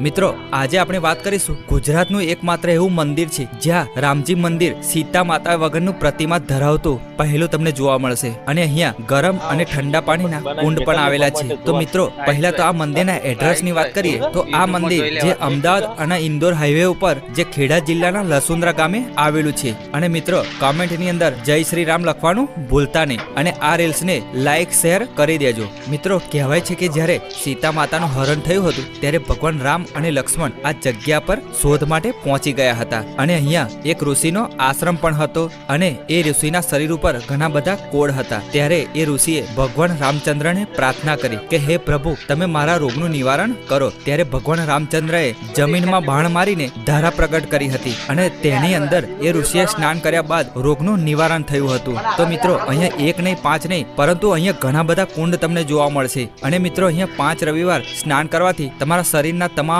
મિત્રો, આજે આપણે વાત કરીશું ગુજરાતનું એકમાત્ર એવું મંદિર છે, જ્યાં રામજી મંદિર સીતા માતા વગરનું પ્રતિમા ધરાવતું પહેલું તમને જોવા મળશે. અને અહીંયા ગરમ અને ઠંડા પાણીના કુંડ પણ આવેલા છે. તો મિત્રો, પહેલા તો આ મંદિરના એડ્રેસની વાત કરીએ, તો આ મંદિર જે અમદાવાદ અને ઇન્દોર હાઈવે ઉપર જે ખેડા જિલ્લાના લસુંદ્રા ગામે આવેલું છે. અને મિત્રો, કોમેન્ટની અંદર જય શ્રી રામ લખવાનું ભૂલતા નહીં. અને આ રીલ્સને લાઈક, શેર કરી દેજો. મિત્રો, કહેવાય છે કે જ્યારે સીતા માતાનું હરણ થયું હતું, ત્યારે ભગવાન રામ અને લક્ષ્મણ આ જગ્યા પર શોધ માટે પહોંચી ગયા હતા. અને અહીંયા એક ઋષિનો આશ્રમ પણ હતો અને એ ઋષિના શરીર ઉપર ઘણા બધા કોડ હતા. ત્યારે એ ઋષિએ ભગવાન રામચંદ્રને પ્રાર્થના કરી કે, હે પ્રભુ, તમે મારા રોગનું નિવારણ કરો. ત્યારે ભગવાન રામચંદ્રએ જમીનમાં બાણ મારીને ધારા પ્રગટ કરી હતી અને તેની અંદર એ ઋષિએ સ્નાન કર્યા બાદ રોગનું નિવારણ થયું હતું. તો મિત્રો, અહીંયા એક નહીં, પાંચ નહીં, પરંતુ અહીંયા ઘણા બધા કુંડ તમને જોવા મળશે. અને મિત્રો, અહીંયા પાંચ રવિવાર સ્નાન કરવાથી તમારા શરીરના તમામ